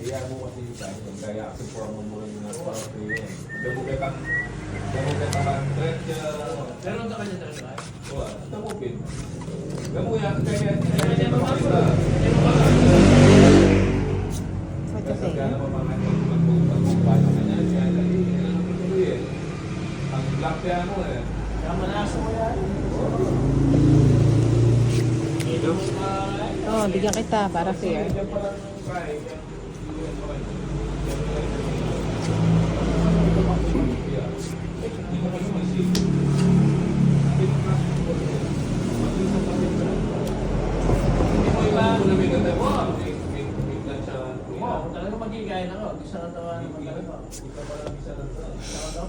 Kaya mo kasi yung tayo, kaya kasi forma mo rin na parang kayo yan. Damo ka kang, damo ka kang stretch, Meron na kanya talaga. o, damo pin. Damo yan, kaya, Kaya kaya niya niya mamasa. makita. Sa Kasi kaya naman mga pagpapano ka niya, kaya na, eh, ano ko tuloy eh. Ang black kaya mo eh. Tama na sa mo yan. Ito pa. Oh, bigyan kita para fair. Diyan pa lang yung kain, yan, yan pa lang. Hindi mo kasi masig. Hindi mo iba, kung nabigatan mo, may- may- may plancha, kuya. Oo, talaga magigay na ako. Gusto na tawa naman talaga. Ikaw pa lang isa lang sa- Saka daw.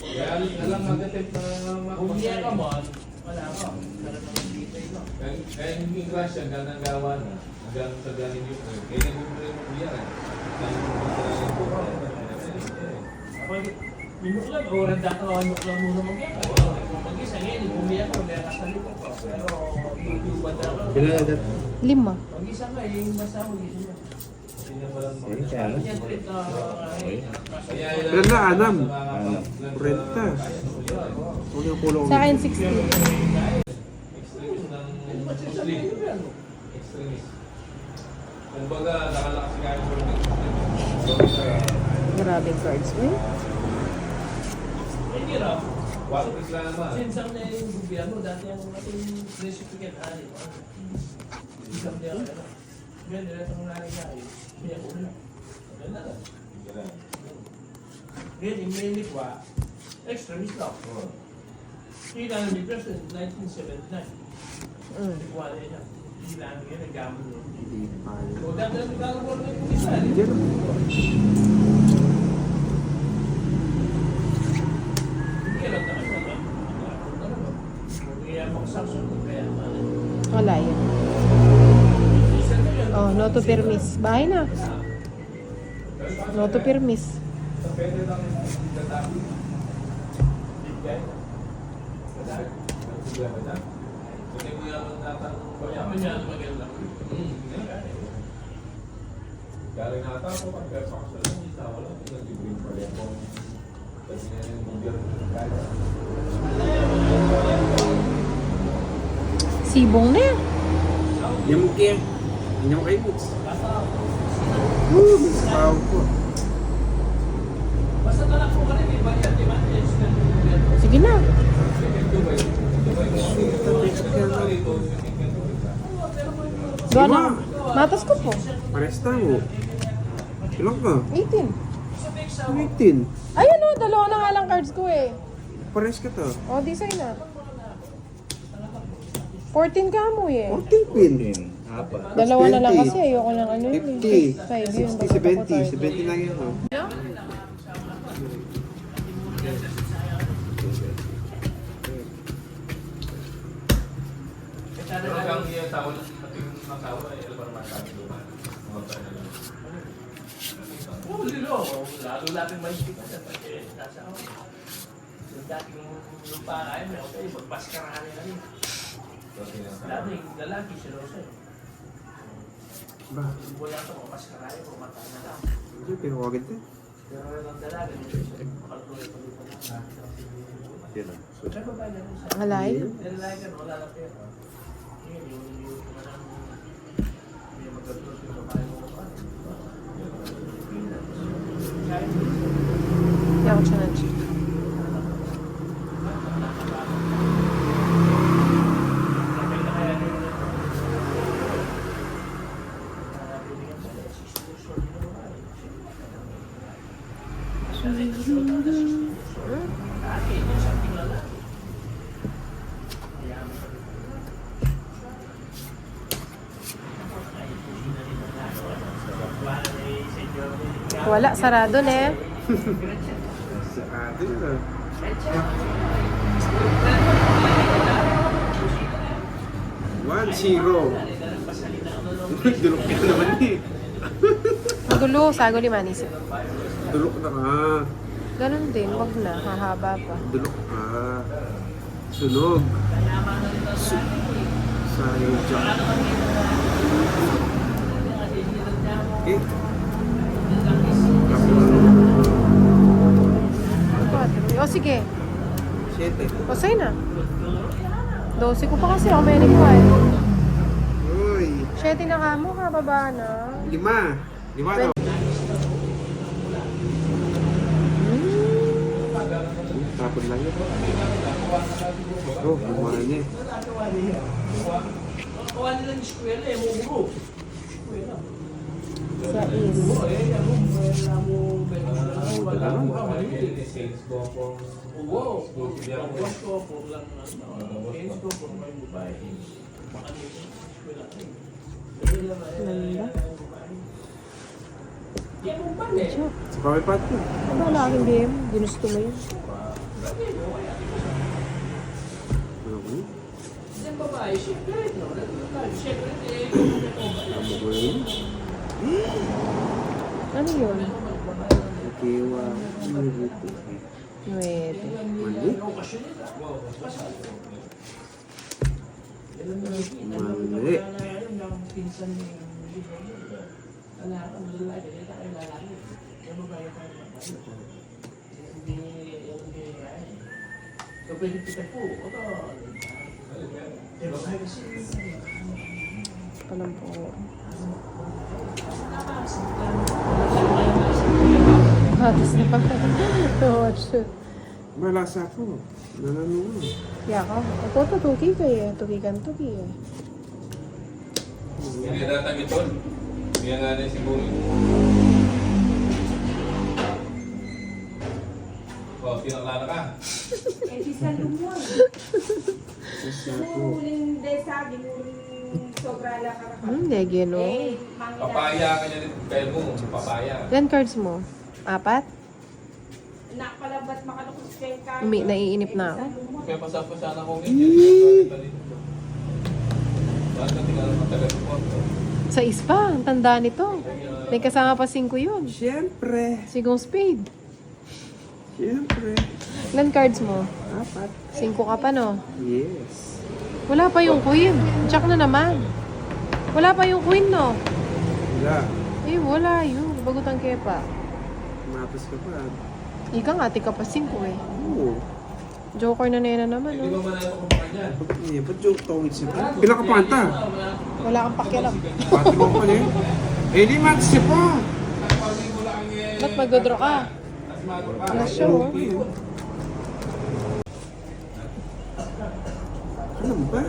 Kaya alam natin na Kung hindi ka mo, wala ako. Talagang dito ito. Kaya kaya yung crush yan, hanggang ang gawa na, hanggang sa galing yung kaya nag-umpre mo kuya eh. Kaya Ako, minuk lang. O, randa ka, minuk lang muna mag-eka. Mag-isa ngayon, bumiyak ko, kaya kasalito ko. Pero, tutubad ako. Lima. Mag-isa ka, yung basta mo, gising mo. Yan, trip na, ay, Ilan na, anam? Kurenta. Huwag yung kulong. Sa akin, 60. Extremist ng Muslim. Extremist. Kumbaga, nakalakas nga yung Grabe cards. Uy. Hindi raw. Wakit Islam naman. Since ang na yung gobyerno, dati ang ating recipicat ali. Isang niya ka na. Ngayon, nila itong nangyayari. Kaya una. Ganun na lang. Ngayon, yung may likwa, extremist law. Kailangan ni President 1979. Mm. Likwa na niya. Kailangan niya, naggamon niya. Hindi pa. O dati ang nagkakaroon ng kumisa. Hindi na. Hindi lang tayo. Kaya makasaksun ko kaya. Wala yun. Isa na yun. Oh, no to permis. Bahay na. No to permis. Ko. Galing nata ako pag perfection lang, tawa lang. Nag-bring pa rin ako. Kasi nga yung gobyerno kaya. Sibong na yan. Yung kaya. Yung kayo. Woo! Tawag ko. Basta talak mo ka rin, may bayad, di ba? Sige na. Doon na. Matas ko po. Pares tayo. Ilang ka? 18. 18. Ayun o, dalawa na nga lang cards ko eh. Pares ka to. O, oh, design na. 14 ka mo eh. 14 pin. Dalawa na lang 20. kasi ayoko ng ano yun eh. 50. 5 yun. 60, 70. 70 lang yun. Oh. Na. Oo, lilo. Lalo natin maisip ka Kasi nasa ako. Yung dating lupa kayo, may okay, magbaskarahan nila rin. Dating lalaki, si Rose. Ba? Wala ito, magbaskarahan, pumatay na lang. Hindi, pinawagan din. Pero ang dalaga, hindi makaltuloy pa lang. Ba yan? Alay. Dalaga, wala lang pera. Ngayon, yung yung magkatulog yung babae mo pa. Kaya siya ng cheat. Wala, sarado na eh. Sa atin na. One zero. Dulok ka naman eh. Magulo, sago limanis. Dulok na ka. Ganun din, wag na, hahaba pa. Dulok ka. Sunog. Su Sayang dyan. Sige. Sige. Siyete. O sa'yo na. 12 ko pa kasi ako may nikuhan. Uy. 7 na ka mo, kababa na. Lima. Lima daw. Tapon lang yun. Oh, gumawa niya. Kuha nila ng eskwela eh, mumuro. Eskwela. Sa is. Eh, ano, ano, eh. Eh, pa eh. Sa kami pat ko. Ano wala aking BM? Ginusto mo yun. Ano ko yun? Yan babae, syempre, no? Syempre, eh, Ano ko yun? Ano yun? Dito? Nuwede. Mali? Mali. Ano, yung pinsan ni wala kang lalaki, hindi tayo lalaki. Yung babae tayo babae. Hindi, hindi, ay. So, pwede kita po, ito. Eh, babae kasi. Palang po. Hatis na pala. Watch it. Malasa ko. Nananungan. Ya ka. Ito to, tuki ka eh. Tuki kan tuki eh. Hindi datang ito. Hindi nga na siguro. Oh, pinaklala ka. Eh, di sa lumon. Malasa ko. Muling de sabi, muling sobra la karaka. Hmm, dege no. Eh. Papaya ka niya rin. Kaya mo, papaya. Ilan cards mo? Apat? Nakapalabat makalukos kayo ka. Umi, naiinip na ako. Kaya pasapasa na ko ngayon. Bakit ka tingnan ang tagal ko? Sa ispa, ang tanda nito. May kasama pa 5 yun. Siyempre. Sigong spade. Siyempre. Ilan cards mo? Apat. 5 ka pa no? Yes. Wala pa yung queen. Check na naman. Wala pa yung queen no? Wala. Eh, wala yun. Bagot ang kepa. Matas ka pa. Ika nga, tika pa 5 eh. Oo. Joker na nena naman Hindi ba no? niyan? Ba't yung tawid siya? Pinakapanta. Wala kang pakialam. Pati mo pa niya. Eh, di matas siya pa. Ba't magdodraw ka? Ano siya oh? Ano ba?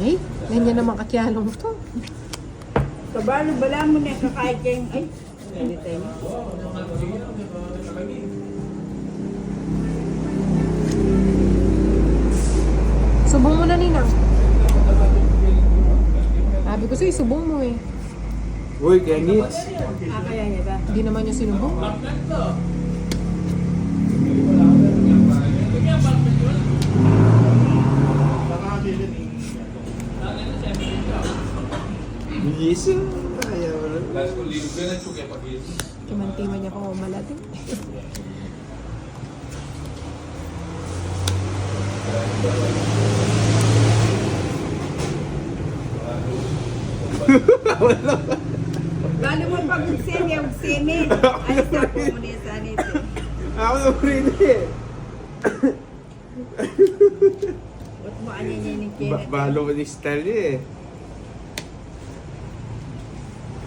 Eh, ganyan naman kakyalong to. Kabalo, bala mo na kakain kayong, ay, hindi tayo. Subong mo na, Ninang. Sabi ko sa'yo, subong mo eh. Uy, kaya ngits. Ah, kaya niya ba? Hindi naman niya sinubong. Yes. Ayaw na. Kimantima niya ko malating. Balo mo pag semi, ang semi. Ay, sa sa nito. Ako na rin eh. Ba't mo anya niya ni Ba Kenneth? balo ko ni style niya eh.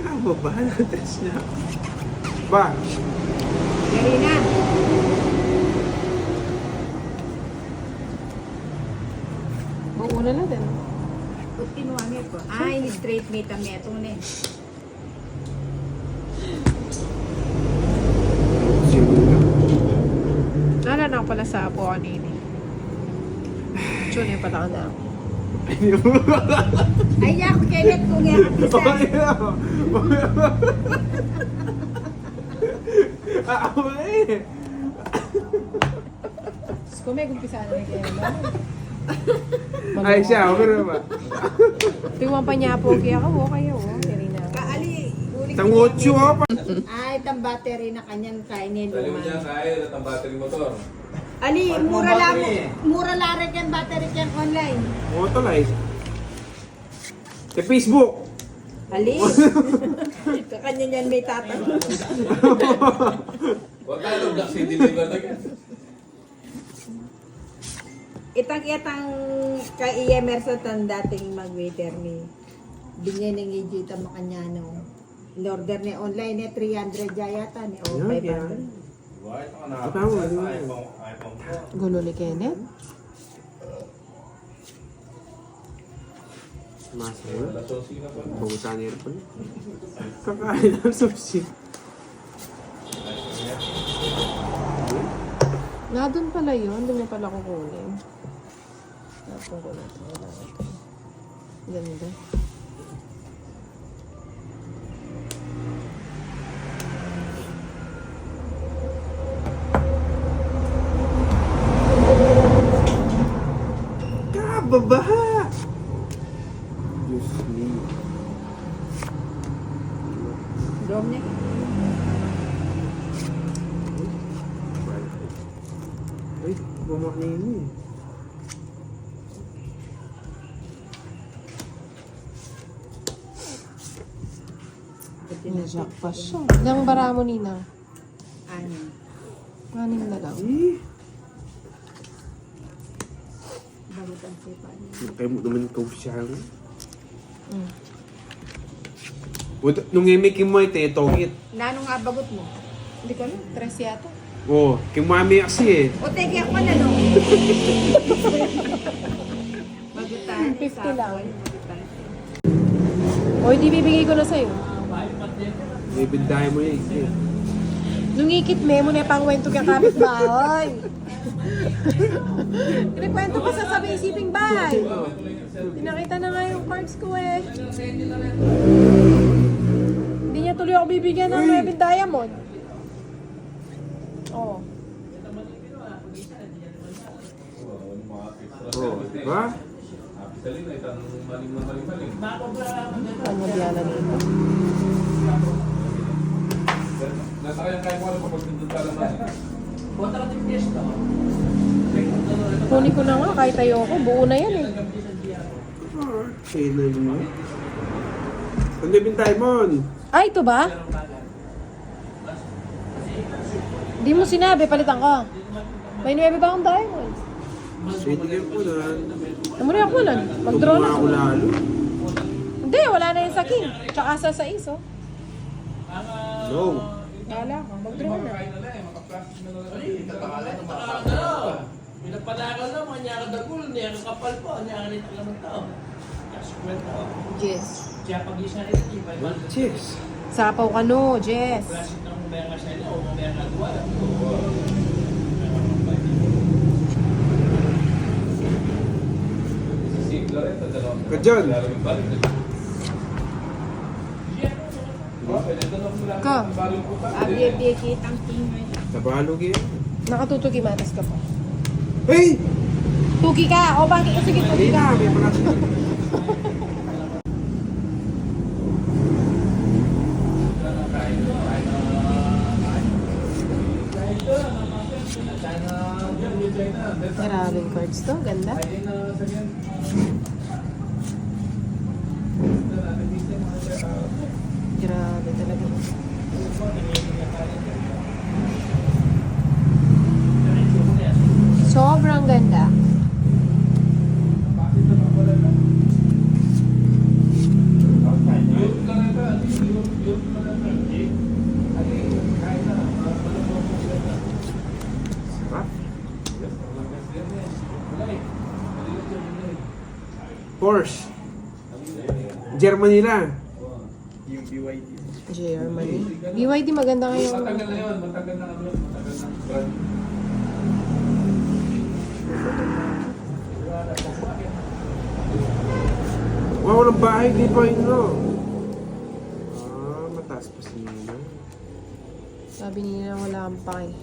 Ano ba? Test niya. Ba? Karina. Mauna na din. Ba't kinuha niya ko? Ay, ni straight mate ang neto na eh. Nala na ako pala sa apo kanini. Chun, yung pala na ako. Ay, ako Kenneth kung nga kapisa. Ako eh. Kung may gumpisa na ni Kaya Ay siya, okay na ba? Tingwan pa niya po kaya ako, okay ako. Hindi na. Kaali, ulit Tang ocho ah. Ay, tang battery na kanyang kainin Dali mo niya kaya na ang battery motor. Ali, Parang mura lang, eh. mura lang rin yan, battery yan online. Motolize. Sa Facebook. Ali, kakanya niyan may tatanong. Huwag ka lang kasi deliver na yan. Itang-itang kay Emerson tan dating mag-waiter ni Binyan ng Ijita Makanyano. In-order ni online ni 300 yata ni o Yan, 500. yan. Why? Ito ka na. Tama, iPhone ko. Gulo ni Kenneth. Masa yun. Wala sosi na pa. Bagusan niya pa. Kakain ng sushi. Na doon pala yun. Doon niya pala kukunin. Tapos ko na ito. Wala na ito. Ganda. Kababaha! Diyos me. Dom niya. Ay, bumak na yun eh. Nayak pa siya. Ilang bara mo, Nina? Ano? Anim na lang. Eh, Bagot ang sipa niya. kaya mo naman ikaw siya. Mm. Wala- Nung imikin mo ito, tongit. Nano nga bagot mo? Hindi ko alam. Tres yata. Oh, kay mami kasi eh. O teke ako na no. Bagutan. 50 lang. O, hindi bibigay ko na sa'yo. Bibindahin mo yan. eh. Nung ikit me, mo na pangwento ka kapit bahay. Kinikwento pa sa sabi isiping bahay. Pinakita na nga yung cards ko eh. Hindi niya tuloy ako bibigyan ng 9 diamond. Oh. Oh, diba? Happy sa lina, itang maling na maling maling. Ano biyala nito? Nasa kayang kaya mo alam kapag nandun ka lang maling. Kunin ko na nga kahit ayoko. Buo na yan eh. Ah, Kaya na mo. Ang bibindahin mo. Ay, ito ba? Hindi mo sinabi, palitan ko. May 9 ba akong diamond? Pwede kayo po na. Ano na ako lang? Mag-draw na ako. ako lalo. Hindi, wala na yung sa king. Tsaka sa sa iso. No. Kala ko, mag-draw na. Pinapalagal na, mga nyara dagul, nyara kapal po, nyara nito lang. Kasi kwento. Yes. Siya pag-isa rin, di ba? Iba? Cheers. Sapaw ka no, Jess. Klasik ng umaya ka sa ilo, o umaya ka duwa. Sigla rin, sa dalawang. Ka dyan. Lalo yung balik. Oh, pwede doon ako mula. Ka. Abi, abi, kitang tingay. Tabalog yan. Nakatutugi matas ka pa. Hey! Tugi ka! O bakit? Sige, tugi ka. na, may mga Maraming cards to. Ganda. Grabe. Sobrang ganda. Porsche. Germany lang. BYD maganda ngayon. Matagal na yun, matagal na ano, matagal na brand. Wow, walang bahay di pa yun, no? Ah, mataas pa si Nina. Sabi nila wala kang pake.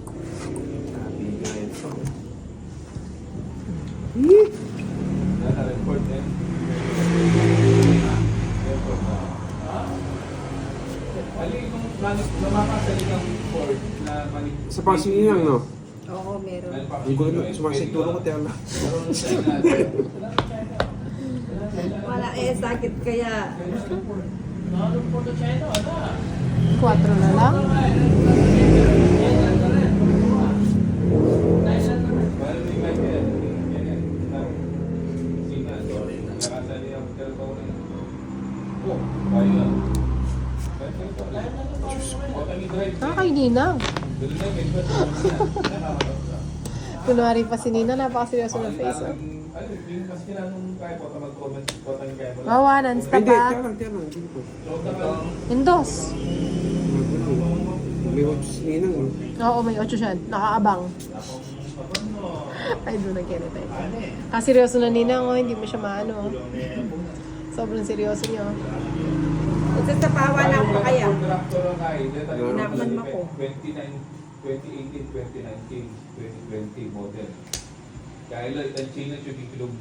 Sabi nga yun pa. Naka-report eh. Report na. Ali, kung manik, lumakas sa Pasig lang, no? Oo, meron. Hindi ko na sumasigturo ko tayo na. Wala eh, sakit kaya. 4 na lang. Paano may mic yan? Yan yan. Sina, sorry. Nakasali ang telepono niya. Oh, bayo lang. Bayo lang ito. O, tagi-drive. Ah, kay Ninang. Dali na, may iba sa mga. Kunwari pa si Nina, napakaseryoso ng face. Oh. Ano, yung kasi kinanong kaya po, mag-comment po tayo kaya mo lang. Wawanan, Ay, stop Hindi, ah. tiyan lang, tiyan lang. Endos. May watch ninang eh. Oo, may 8 siya. Nakaabang. Ay, doon nagkinita eh. Ah, seryoso na Ninang, oh. Hindi mo siya maano. oh. Sobrang seryoso niya. oh. Ito sa pawa na ako kaya. Ang Inaman mo ko. 29, 2018, 2019, 2020 model. Kaya lang, itang China, yung kilog,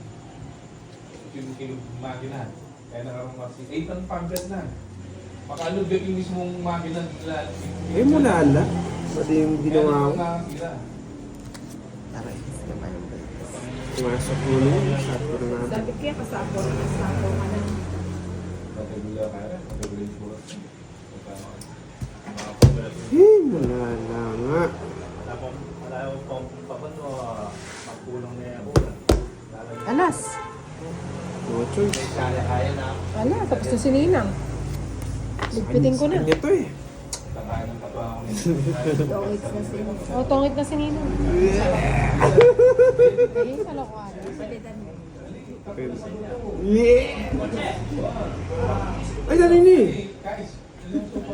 yung kilog makina. Kaya nakarang kasi, 8 ang pagkat na. Makalog yung mismong makina nila. Eh, mula ala. Pati yung ginawa ko. Pumasok mo na yun. Sabi ko na nga. Sabi kaya kasako na kasako ka na. Patagula yung surat. Eh, mula ala nga. Wala pong, wala pong papato, magpulong na ako. Alas. No choice. Kaya-kaya na ako. Ala, tapos na si Ninang. Ligpitin ko na. Kanya to eh. It's na sila. Oh, tongit na si Ninang. Eh, kalokohan. Palitan mo. Ay, dali ni. Guys,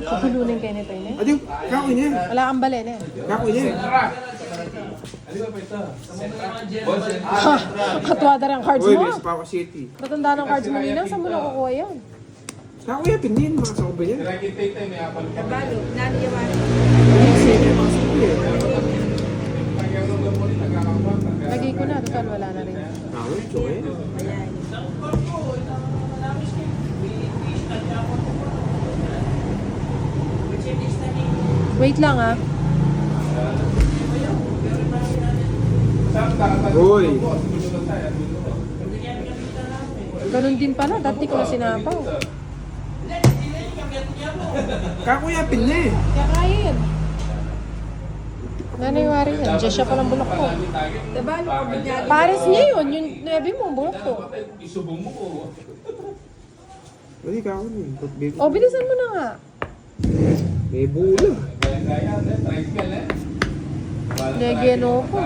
Pagulunin kayo nito yun eh. Adi, kako niya. Wala kang balen eh. Kako niya. Ano ba pa ito? Katwada ng cards Uy, mo. may Paco City. Matanda ng cards mo Ninang. Saan mo nakukuha yan? Kako niya, pinin. Mga sa ba pa. Kabalo, naniyawan. Lagay ko na. Total, wala na rin. Ako, ito Wait lang ah. Uy. Ganun din pala. Dati ko na sinapaw. Kako niya, pinin. Kaya kaya yan. Diyan siya palang bulok ko. Binyali. Pares niya yun. Yung nebi mo, bulok ko. Isubong mo ko. Kako niya. Ba't baby? O, bilisan mo na nga. May bula. Eh. eh. Legeno po.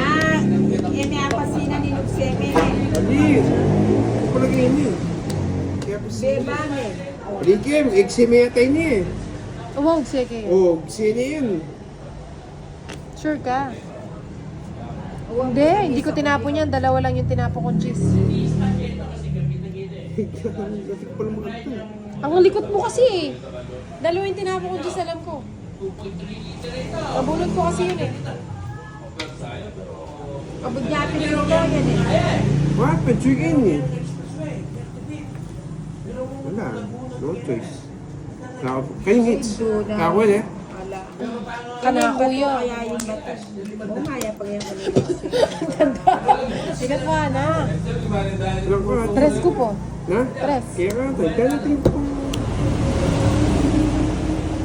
Ah, yan yung apasina ni Luxeme. Ali. Palagay niya. Kaya pa siya. Bebame. Ali, Kim. Ekseme yata niya eh. Huwag, sige. Oh, sino yun? Sure ka? Hindi, hindi ko tinapon yan. Dalawa lang yung tinapon kong cheese. Ang likot mo kasi eh. Dalawa yung tinapon kong cheese, alam ko. Nabunod ko kasi yun eh. Kabudyapin nito yan eh. What? Pachukin eh. Wala. No choice. Kayong hits. Kako eh. Wala. Kanako yun. Kaya yung bata. Bumaya pag yung Sigat mo na. Ko. Tres ko po. Na? Tres. Kaya ka tayo. Kaya natin ko.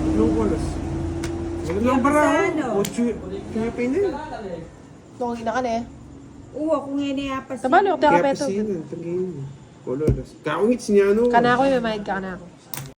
Anong oras? Wala lang Ano? ako. Ocho. Kaya pa yun eh. Tungin na ka na eh. Oo, kung yan yung apasina. Tabalo, kaya Kaya ka pa peto. siya. Tagayin. Color. Kakong hits niya ano. Kanako yung may mahid ka kanako.